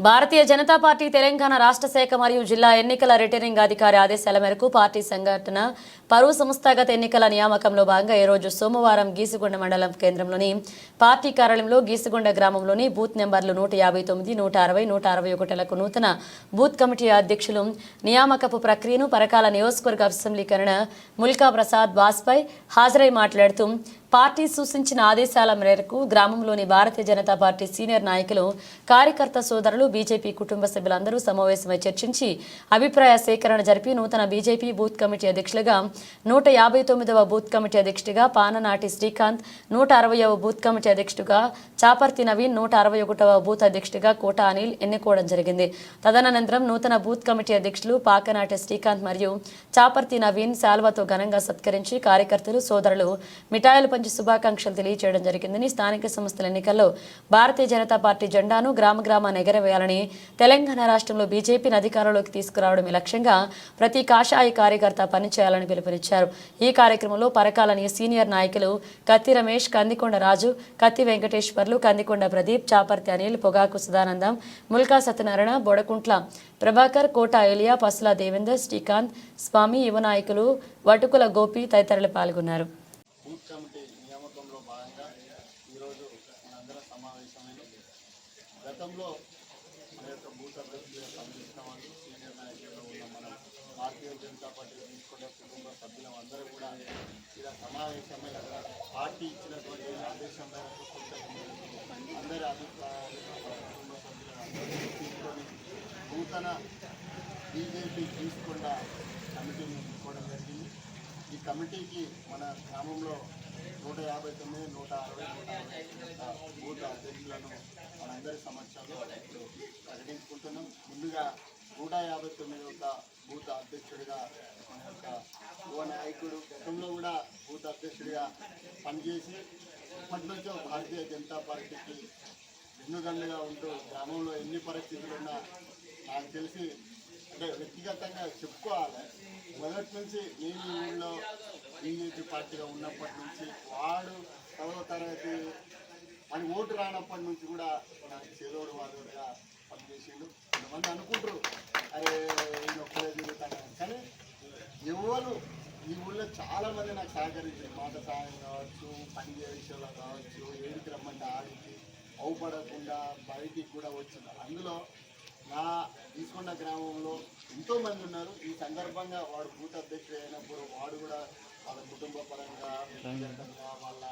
Bharatiya Janata party Telangana రాష్ట్ర శాఖ మరియు జిల్లా ఎన్నికల రిటర్నింగ్ అధికారి ఆదేశాల మేరకు పార్టీ సంఘటన పరువు సంస్థాగత ఎన్నికల నియామకంలో భాగంగా ఈ రోజు సోమవారం గీసుగొండ మండలం కేంద్రంలోని పార్టీ కార్యాలయంలో గీసుగొండ గ్రామంలోని బూత్ నెంబర్లు నూట యాభై తొమ్మిది నూట అరవై నూట అరవై ఒకటిలకు నూతన బూత్ కమిటీ అధ్యక్షులు నియామకపు ప్రక్రియను పరకాల నియోజకవర్గ అసెంబ్లీకరణ ముల్కా ప్రసాద్ బాస్పై హాజరై మాట్లాడుతూ పార్టీ సూచించిన ఆదేశాల మేరకు గ్రామంలోని భారతీయ జనతా పార్టీ సీనియర్ నాయకులు కార్యకర్త సోదరులు బీజేపీ కుటుంబ సభ్యులందరూ సమావేశమై చర్చించి అభిప్రాయ సేకరణ జరిపి నూతన బీజేపీ బూత్ కమిటీ అధ్యక్షులుగా నూట యాభై తొమ్మిదవ బూత్ కమిటీ అధ్యక్షుడిగా పాననాటి శ్రీకాంత్ నూట అరవయవ బూత్ కమిటీ అధ్యక్షుడిగా చాపర్తి నవీన్ నూట అరవై ఒకటవ బూత్ అధ్యక్షుడిగా కోట అనిల్ ఎన్నుకోవడం జరిగింది. తదనంతరం నూతన బూత్ కమిటీ అధ్యక్షులు పాకనాటి శ్రీకాంత్ మరియు చాపర్తి నవీన్ శాల్వాతో ఘనంగా సత్కరించి కార్యకర్తలు సోదరులు మిఠాయిలపై పంచి శుభాకాంక్షలు తెలియజేయడం జరిగిందని స్థానిక సంస్థల ఎన్నికల్లో భారతీయ జనతా పార్టీ జెండాను గ్రామ గ్రామాన్ని ఎగరవేయాలని తెలంగాణ రాష్ట్రంలో బీజేపీని అధికారంలోకి తీసుకురావడమే లక్ష్యంగా ప్రతి కాషాయ కార్యకర్త పనిచేయాలని పిలుపునిచ్చారు. ఈ కార్యక్రమంలో పరకాలని సీనియర్ నాయకులు కత్తి రమేష్ కందికొండ రాజు కత్తి వెంకటేశ్వర్లు కందికొండ ప్రదీప్ చాపర్తి అనిల్ పొగాకు సదానందం ముల్కా సత్యనారాయణ బొడకుంట్ల ప్రభాకర్ కోట ఏలియా పసుల దేవేందర్ శ్రీకాంత్ స్వామి యువ నాయకులు వటుకుల గోపి తదితరులు పాల్గొన్నారు బూత్ కమిటీ నియామకంలో భాగంగా ఈరోజు మనందరం సమావేశమైన గతంలో మన యొక్క బూత్ అభ్యర్థులుగా సంబంధించిన వాళ్ళు సీనియర్ నాయకులుగా ఉన్న మన భారతీయ జనతా పార్టీ తీసుకునే కుటుంబ సభ్యులం అందరూ కూడా ఇలా సమావేశమై పార్టీ ఇచ్చినటువంటి ఆదేశం మేరకు అందరి అభిప్రాయాలు కుటుంబ సభ్యులు తీసుకొని నూతన బీజేపీ తీసుకున్న కమిటీని తీసుకోవడం జరిగింది. ఈ కమిటీకి మన గ్రామంలో నూట యాభై తొమ్మిది నూట అరవై నూట అరవై బూత్ అధ్యక్షులను మనందరి సమక్షంలో ఇప్పుడు ప్రకటించుకుంటున్నాం. ముందుగా నూట యాభై తొమ్మిది యొక్క బూత్ అధ్యక్షుడిగా మన యొక్క యువ నాయకుడు గతంలో కూడా బూత్ అధ్యక్షుడిగా పనిచేసి ఇప్పటి నుంచో భారతీయ జనతా పార్టీకి వెన్నుదండగా ఉంటూ గ్రామంలో ఎన్ని పరిస్థితులు ఉన్నా నాకు తెలిసి వ్యక్తిగతంగా చెప్పుకోవాలి. మొదటి నుంచి నేను ఊళ్ళో బీజేపీ పార్టీగా ఉన్నప్పటి నుంచి వాడు పదవ తరగతి అని ఓటు రానప్పటి నుంచి కూడా నాకు చేదోడు వాదోడుగా పనిచేసిండు. కొంతమంది అనుకుంటారు అరే ఈయన ఒక్కడే తిరుగుతాను. కానీ ఎవరు ఈ ఊళ్ళో చాలా మంది నాకు సహకరించారు. మాట సహాయం కావచ్చు పని విషయంలో కావచ్చు ఏడికి రమ్మంటే ఆడికి అవుపడకుండా బయటికి కూడా వచ్చింది అందులో నా తీసుకున్న గ్రామంలో ఎంతో మంది ఉన్నారు. ఈ సందర్భంగా వాడు బూత్ అధ్యక్షుడు అయినప్పుడు వాడు కూడా వాళ్ళ కుటుంబ పరంగా వ్యక్తిగతంగా వాళ్ళ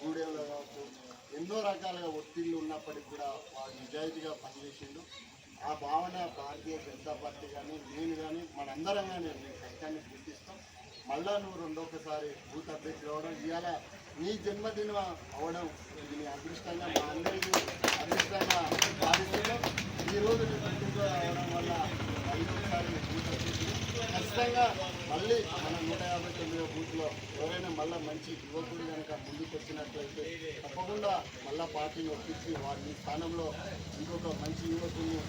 గూడెంలో కావచ్చు ఎన్నో రకాలుగా ఒత్తిళ్ళు ఉన్నప్పటికీ కూడా వాడు నిజాయితీగా పనిచేసిండు. ఆ భావన భారతీయ జనతా పార్టీ కానీ నేను కానీ మనందరం కానీ మీ కష్టాన్ని గుర్తిస్తాం. మళ్ళా నువ్వు రెండొకసారి బూత్ అధ్యక్షుడు అవడం ఇవాళ నీ జన్మదినం అవడం ఇది నీ అదృష్టంగా మా అందరికీ అదృష్టంగా భావిస్తున్నాం. రోజు అవడం వల్ల ఐదోసారి బూత్ ఖచ్చితంగా మళ్ళీ మన నూట యాభై తొమ్మిదో బూత్లో ఎవరైనా మళ్ళీ మంచి యువకుడు కనుక ముందుకు వచ్చినట్లయితే తప్పకుండా మళ్ళీ పార్టీని ఒప్పించి వారి స్థానంలో ఇంకొక మంచి యువకుడిని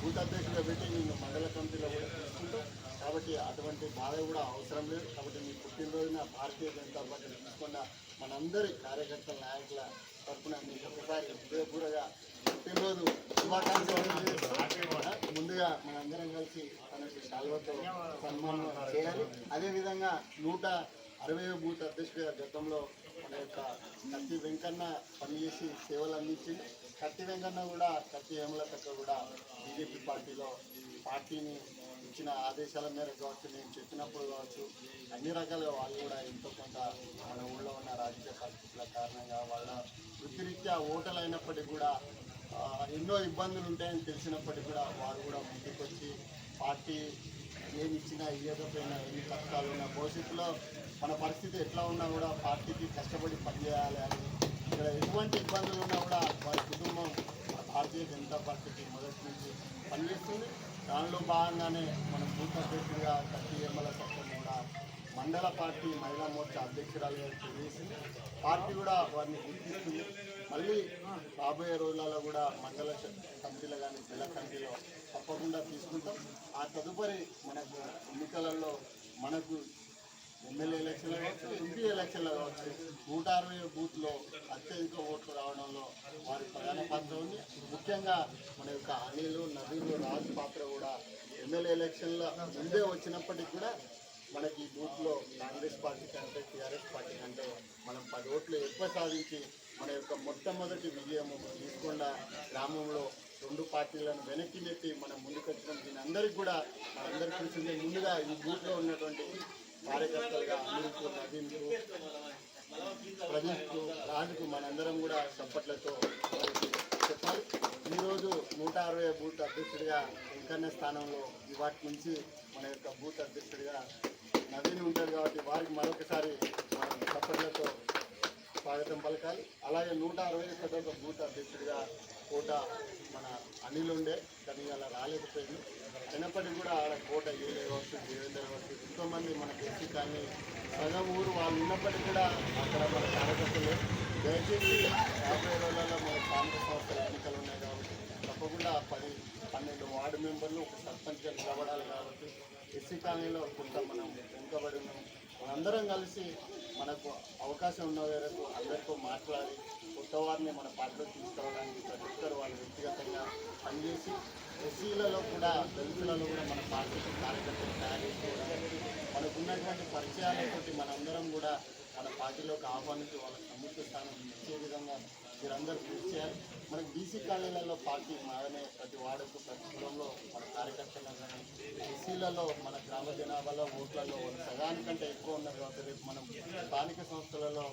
బూత్ అధ్యక్షుడిగా పెట్టి నేను మండల కమిటీలో కూడా తీసుకుంటాం. కాబట్టి అటువంటి బాధ కూడా అవసరం లేదు. కాబట్టి మీ పుట్టినరోజున భారతీయ జనతా పార్టీ తీసుకున్న మనందరి కార్యకర్తల నాయకుల తరఫున మీకు ఒకసారి హృదయపూర్వక పుట్టినరోజు శుభాకాంక్షలు ముందుగా మనందరం కలిసి తనకి శాల్వతో సన్మానం చేయాలి. అదేవిధంగా నూట అరవై బూత్ అధ్యక్షుడిగా గతంలో మన యొక్క కత్తి వెంకన్న పనిచేసి సేవలు అందించింది. కత్తి వెంకన్న కూడా కత్తి హేమలతక్క కూడా బీజేపీ పార్టీలో పార్టీని ఇచ్చిన ఆదేశాల మేరకు కావచ్చు నేను చెప్పినప్పుడు కావచ్చు అన్ని రకాలుగా వాళ్ళు కూడా ఎంతో కొంత మన ఊళ్ళో ఉన్న రాజకీయ పరిస్థితుల కారణంగా వాళ్ళ వృత్తిరీత్యా ఓటలు అయినప్పటికీ కూడా ఎన్నో ఇబ్బందులు ఉంటాయని తెలిసినప్పటికీ కూడా వారు కూడా ముందుకొచ్చి పార్టీ ఏమి ఇచ్చినా ఇవ్వకపోయినా ఎన్ని కష్టాలు ఉన్నా భవిష్యత్తులో మన పరిస్థితి ఎట్లా ఉన్నా కూడా పార్టీకి కష్టపడి పనిచేయాలి అని ఇక్కడ ఎటువంటి ఇబ్బందులు ఉన్నా కూడా వారి కుటుంబం భారతీయ జనతా పార్టీకి మొదటి నుంచి పనిచేస్తుంది. దానిలో భాగంగానే మనం భూత అధ్యక్షుడిగా కత్తి ఎమ్మెల్యే మండల పార్టీ మహిళా మోర్చా అధ్యక్షురాలుగా తెలియజేసింది. పార్టీ కూడా వారిని గుర్తిస్తుంది. మళ్ళీ రాబోయే రోజులలో కూడా మండల కమిటీలో కానీ జిల్లా కమిటీలో తప్పకుండా తీసుకుంటాం. ఆ తదుపరి మనకు ఎన్నికలలో మనకు ఎమ్మెల్యే ఎలక్షన్లో కావచ్చు ఎంపీ ఎలక్షన్లో కావచ్చు నూట అరవై బూత్లో అత్యధిక ఓట్లు రావడంలో వారి ప్రధాన పాత్ర ఉంది. ముఖ్యంగా మన యొక్క అనిలు నదులు రాజు పాత్ర కూడా ఎమ్మెల్యే ఎలక్షన్లో ముందే వచ్చినప్పటికి కూడా మనకి ఈ బూత్లో కాంగ్రెస్ పార్టీ కంటే టీఆర్ఎస్ పార్టీ కంటే మనం పది ఓట్లు ఎక్కువ సాధించి మన యొక్క మొట్టమొదటి విజయం తీసుకుండా గ్రామంలో రెండు పార్టీలను వెనక్కి నెట్టి మనం ముందుకొచ్చడం దీని అందరికీ కూడా మనందరికీ తెలిసిందే ముందుగా ఈ బూత్లో ఉన్నటువంటి కార్యకర్తలుగా అనిల్కు నవీన్కు ప్రదీప్కు రాజుకు మనందరం కూడా చప్పట్లతో చెప్పాలి. ఈరోజు నూట అరవై బూత్ అధ్యక్షుడిగా వెంకన్న స్థానంలో ఇవాటి నుంచి మన యొక్క బూత్ అధ్యక్షుడిగా నవీన్ ఉంటారు కాబట్టి వారికి మరొకసారి మనం చప్పట్లతో స్వాగతం పలకాలి. అలాగే నూట అరవై ఒకటో బూత్ అధ్యక్షుడిగా కోట మన అనిల్ ఉండే. కానీ అలా రాలేకపోయింది. అయినప్పటికీ కూడా ఆడ కోట ఏలే కావచ్చు దేవేందర్ కావచ్చు ఎంతోమంది మన ఎస్సీ కానీ సగం ఊరు వాళ్ళు ఉన్నప్పటికీ కూడా అక్కడ మన కార్యకర్తలు దయచేసి యాభై రోజులలో మన కాంగ్రెస్ సంస్థల ఎన్నికలు ఉన్నాయి కాబట్టి తప్పకుండా పది పన్నెండు వార్డు మెంబర్లు ఒక సర్పంచ్గా నిలబడాలి కాబట్టి ఎస్సీ కాలనీలో కొంత మనం వెనుకబడి ఉన్నాం. మనందరం కలిసి మనకు అవకాశం ఉన్న వరకు అందరితో మాట్లాడి కొత్త వారిని మన పార్టీలో తీసుకోవడానికి ప్రతి ఒక్కరు వాళ్ళు వ్యక్తిగతంగా పనిచేసి ఎస్సీలలో కూడా దళితులలో కూడా మన పార్టీకి కార్యకర్తలు తయారు చేసుకోవడానికి మనకు ఉన్నటువంటి పరిచయాలతోటి మనందరం కూడా మన పార్టీలోకి ఆహ్వానించి వాళ్ళ సముఖ స్థానం ఇచ్చే విధంగా మీరందరూ కృషి చేయాలి మనకి బీసీ కాలనీలలో పార్టీ మారనే ప్రతి వాడకు ప్రతి కులంలో మన కార్యకర్తలు కానీ ఎస్సీలలో మన గ్రామ జనాభాలో ఓట్లలో సగానికంటే ఎక్కువ ఉన్నారు కాబట్టి రేపు మనం స్థానిక సంస్థలలో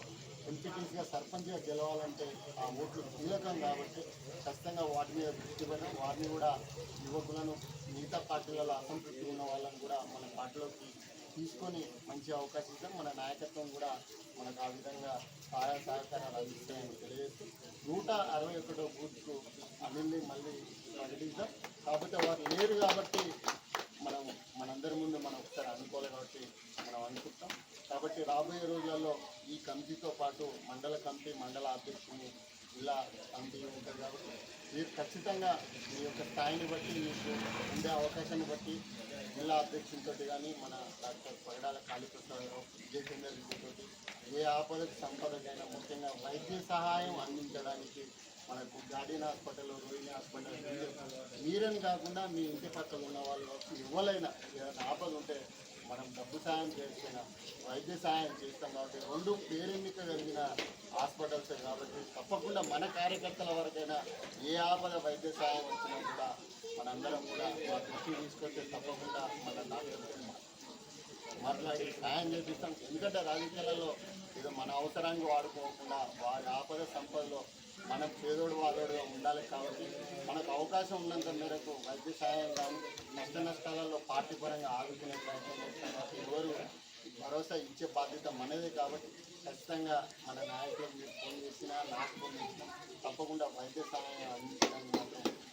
ఎంపీటీసీగా సర్పంచ్గా గెలవాలంటే ఆ ఓట్లు కీలకం కాబట్టి ఖచ్చితంగా వాటి మీద దృష్టి పెడదాం వారిని కూడా యువకులను మిగతా పార్టీలలో అసంతృప్తి ఉన్న వాళ్ళని కూడా మన పార్టీలోకి తీసుకొని మంచి అవకాశం ఇస్తాం. మన నాయకత్వం కూడా మనకు ఆ విధంగా సహాయ సహకారాలు అందిస్తాయని తెలియజేస్తూ నూట అరవై ఒకటో బూత్కు అనిల్ని మళ్ళీ ప్రకటిస్తాం కాకపోతే వారు లేరు కాబట్టి మనం మనందరి ముందు మనం ఒకసారి అనుకోవాలి కాబట్టి మనం అనుకుంటాం. కాబట్టి రాబోయే రోజులలో ఈ కమిటీతో పాటు మండల కమిటీ మండల అధ్యక్షుని ఇలా కమిటీ ఉంటుంది కాబట్టి మీరు ఖచ్చితంగా మీ యొక్క స్థాయిని బట్టి మీకు ఉండే అవకాశాన్ని బట్టి జిల్లా అధ్యక్షులతో కానీ మన డాక్టర్ పగడాల కాళీప్రసాదరావు విజయచంద్ర రెడ్డితోటి ఏ ఆపదకు సంపదకైనా ముఖ్యంగా వైద్య సహాయం అందించడానికి మనకు గార్డియన్ హాస్పిటల్ రోహిణి హాస్పిటల్ మీరని కాకుండా మీ ఇంటి పక్కన ఉన్న వాళ్ళు ఎవరైనా ఏదైనా ఆపద ఉంటే మనం డబ్బు సాయం చేస్తున్నాం వైద్య సాయం చేస్తాం కాబట్టి రెండు పేరెన్నిక కలిగిన హాస్పిటల్స్ కాబట్టి తప్పకుండా మన కార్యకర్తల వరకైనా ఏ ఆపద వైద్య సాయం వచ్చినా కూడా మనందరం కూడా మా దృష్టి తీసుకొస్తే తప్పకుండా మన డాక్టర్తో మాట్లాడి సాయం చేపిస్తాం. ఎందుకంటే రాజకీయాలలో ఏదో మన అవసరానికి వాడుకోకుండా వారి ఆపద సంపదలో మనం పేదోడు వాదోడుగా ఉండాలి కాబట్టి మనకు అవకాశం ఉన్నంత మేరకు వైద్య సహాయం కానీ నష్ట నష్టాలలో పార్టీ పరంగా ఆదుకునే ప్రయత్నం చేస్తాం. ఎవరు భరోసా ఇచ్చే బాధ్యత మనదే కాబట్టి ఖచ్చితంగా మన నాయకులకు మీరు ఫోన్ చేసినా నాకు ఫోన్ చేసినా తప్పకుండా వైద్య సహాయం అందించడానికి